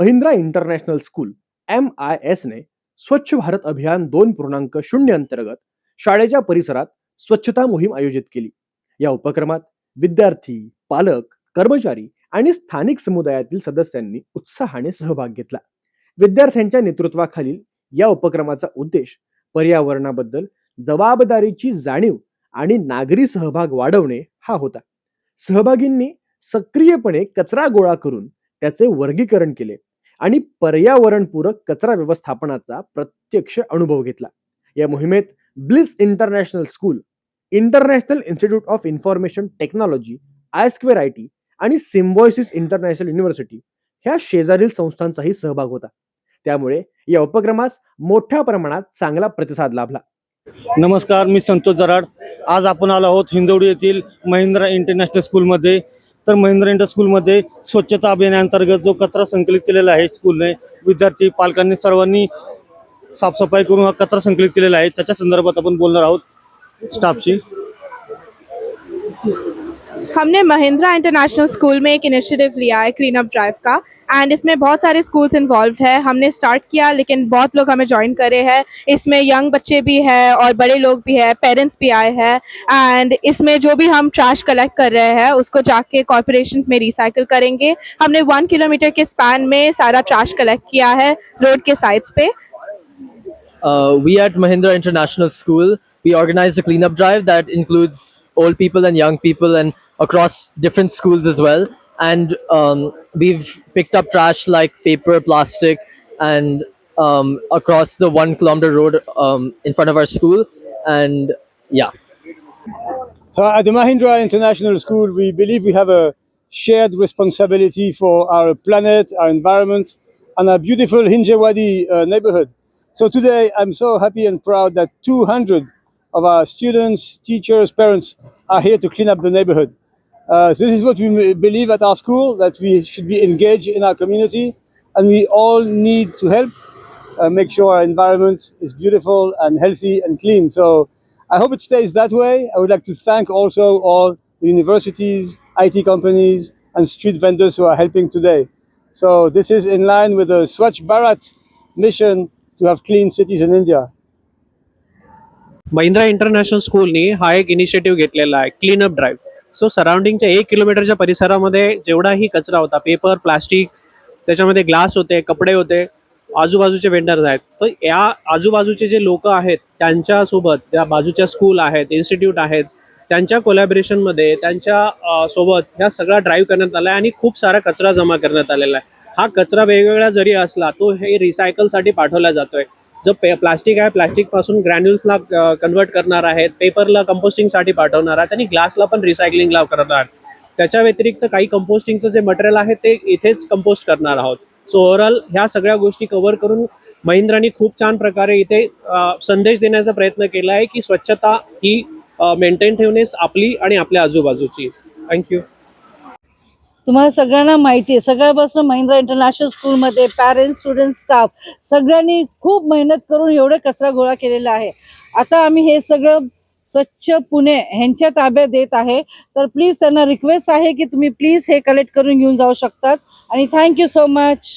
Mahindra international school M I एसने स्वच्छ भारत अभियान दोन पूर्णांक शून्य अंतर्गत शाळेच्या परिसरात स्वच्छता मोहीम आयोजित केली. या उपक्रमात विद्यार्थी पालक कर्मचारी आणि स्थानिक समुदायातील सदस्यांनी उत्साहाने सहभाग घेतला. विद्यार्थ्यांच्या नेतृत्वाखालील या उपक्रमाचा उद्देश पर्यावरणाबद्दल जबाबदारीची जाणीव आणि नागरी सहभाग वाढवणे हा होता. सहभागींनी सक्रियपणे कचरा गोळा करून त्याचे वर्गीकरण केले आणि पर्यावरणपूरक कचरा व्यवस्थापनाचा प्रत्यक्ष अनुभव घेतला. या मोहिमेत Bliss International School International Institute of Information Technology I square I T आणि सिम्बॉयसिस इंटरनॅशनल युनिव्हर्सिटी ह्या शेजारील संस्थांचाही सहभाग होता. त्यामुळे या उपक्रमास मोठ्या प्रमाणात चांगला प्रतिसाद लाभला. नमस्कार मी संतोष दराड. आज आपण आलो आहोत हिंदवडी येथील महिंद्रा इंटरनॅशनल स्कूलमध्ये. तर महिंद्रा इंटर स्कूलमध्ये स्वच्छता अभियानांतर्गत जो कचरा संकलित केलेला आहे स्कूलने विद्यार्थी पालकांनी सर्वांनी साफसफाई करून हा कचरा संकलित केलेला आहे. त्याच्या संदर्भात आपण बोलणार आहोत स्टाफशी. हमने महिंद्रा इंटरनेशनल स्कूल में एक इनिशिएटिव लिया है क्लीन अप ड्राइव का। एंड इसमें बहुत सारे स्कूल्स इन्वॉल्व है। हमने स्टार्ट किया लेकिन बहुत लोग हमें ज्वाइन करे हैं। इसमें यंग बच्चे भी हैं और बड़े लोग भी हैं पेरेंट्स भी आए हैं। एंड इसमें जो भी हम ट्रैश कलेक्ट कर रहे हैं उसको जाके कॉरपोरेशन में रिसाइकिल करेंगे। हमने वन किलोमीटर के स्पैन में सारा ट्रैश कलेक्ट किया है रोड के साइड्स पे। Uh, we at Mahindra International School we organized a cleanup drive that includes old people and young people and across different schools as well. And um, we've picked up trash like paper, plastic, and um, across the one kilometer road um, in front of our school. And yeah. So at the Mahindra International School, we believe we have a shared responsibility for our planet, our environment, and our beautiful Hinjewadi uh, neighborhood. So today, I'm so happy and proud that 200 of our students, teachers, parents are here to clean up the neighborhood. Uh, so this is what we m- believe at our school, that we should be engaged in our community, and we all need to help uh, make sure our environment is beautiful and healthy and clean. So I hope it stays that way. I would like to thank also all the universities, IT companies, and street vendors who are helping today. So this is in line with the Swachh Bharat mission to have clean cities in India. Mahindra international स्कूलनी हा एक initiative घेतलेला आहे clean up drive so सराउंडिंगच्या एक किलोमीटरच्या परिसरामध्ये जेवढाही कचरा होता पेपर प्लास्टिक त्याच्यामध्ये ग्लास होते कपडे होते आजूबाजूचे वेंडर्स आहेत. तर या आजूबाजूचे जे लोक आहेत त्यांच्यासोबत त्या बाजूच्या स्कूल आहेत इन्स्टिट्यूट आहेत त्यांच्या कोलॅबरेशनमध्ये त्यांच्यासोबत ह्या सगळा ड्राईव्ह करण्यात आला आहे आणि खूप सारा कचरा जमा करण्यात आलेला आहे. हा कचरा वेगवेगळा जरी असला तो हे रिसायकलसाठी पाठवला जातोय. जो पे प्लास्टिक आहे प्लास्टिकपासून ग्रॅन्युल्सला कन्वर्ट करणार आहेत पेपरला कंपोस्टिंगसाठी पाठवणार आहेत आणि ग्लासला पण रिसायकलिंगला करणार. आहेत त्याच्या व्यतिरिक्त काही कंपोस्टिंगचं जे मटेरियल आहे ते इथेच कंपोस्ट करणार आहोत. सो ओव्हरऑल ह्या सगळ्या गोष्टी कव्हर करून महिंद्रानी खूप छान प्रकारे इथे संदेश देण्याचा प्रयत्न केला आहे की स्वच्छता ही मेंटेन ठेवणेच आपली आणि आपल्या आजूबाजूची. थँक्यू तुम्हाला सगळ्यांना माहिती आहे. सगळ्यापासून महिंद्रा इंटरनॅशनल स्कूलमध्ये पॅरेंट्स स्टुडंट स्टाफ सगळ्यांनी खूप मेहनत करून एवढे कचरा गोळा केलेला आहे. आता आम्ही हे सगळं स्वच्छ पुणे ह्यांच्या ताब्यात देत आहे. तर प्लीज त्यांना रिक्वेस्ट आहे की तुम्ही प्लीज हे कलेक्ट करून घेऊन जाऊ शकतात. आणि थँक्यू सो मच